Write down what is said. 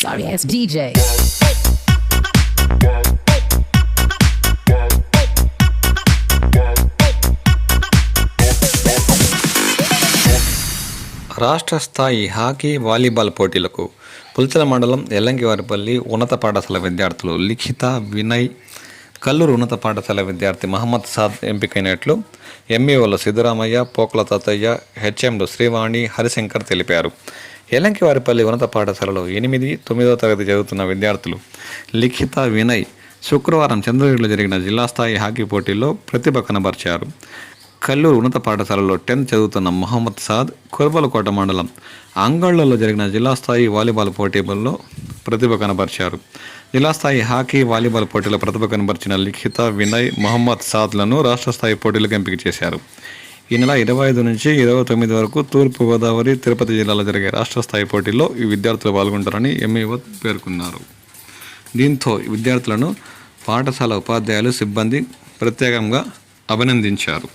Sorry ass DJ. రాష్ట్ర స్థాయి hockey volleyball పోటీలకు పుల్చల మండలం ఎల్లంకివారిపల్లి ఉన్నత పాఠశాల విద్యార్థులు లిఖిత వినయ్ కల్లూరు ఉన్నత పాఠశాల విద్యార్థి మహమ్మద్ సాద్ ఎంపికైనట్లు ఎంఈఓలు సిద్ధరామయ్య పోకల తాతయ్య హెచ్ఎంలు శ్రీవాణి హరిశంకర్ తెలిపారు. ఎలంకివారిపల్లి ఉన్నత పాఠశాలలో ఎనిమిది తొమ్మిదవ తరగతి చదువుతున్న విద్యార్థులు లిఖిత వినయ్ శుక్రవారం చంద్రగిరిలో జరిగిన జిల్లా స్థాయి హాకీ పోటీల్లో ప్రతిభ కనబర్చారు. కల్లూరు ఉన్నత పాఠశాలలో టెన్త్ చదువుతున్న మొహమ్మద్ సాద్ కురబలకోట మండలం అంగళ్ళలో జరిగిన జిల్లా స్థాయి వాలీబాల్ పోటీల్లో ప్రతిభ కనబరిచారు. జిల్లా స్థాయి హాకీ వాలీబాల్ పోటీలో ప్రతిభ కనబరిచిన లిఖిత వినయ్ మహమ్మద్ సాద్లను రాష్ట్ర స్థాయి పోటీలకు ఎంపిక చేశారు. ఈ నెల ఇరవై ఐదు నుంచి ఇరవై తొమ్మిది వరకు తూర్పు గోదావరి తిరుపతి జిల్లాలో జరిగే రాష్ట్ర స్థాయి పోటీల్లో ఈ విద్యార్థులు పాల్గొంటారని ఎంఈఓ పేర్కొన్నారు. దీంతో విద్యార్థులను పాఠశాల ఉపాధ్యాయులు సిబ్బంది ప్రత్యేకంగా అభినందించారు.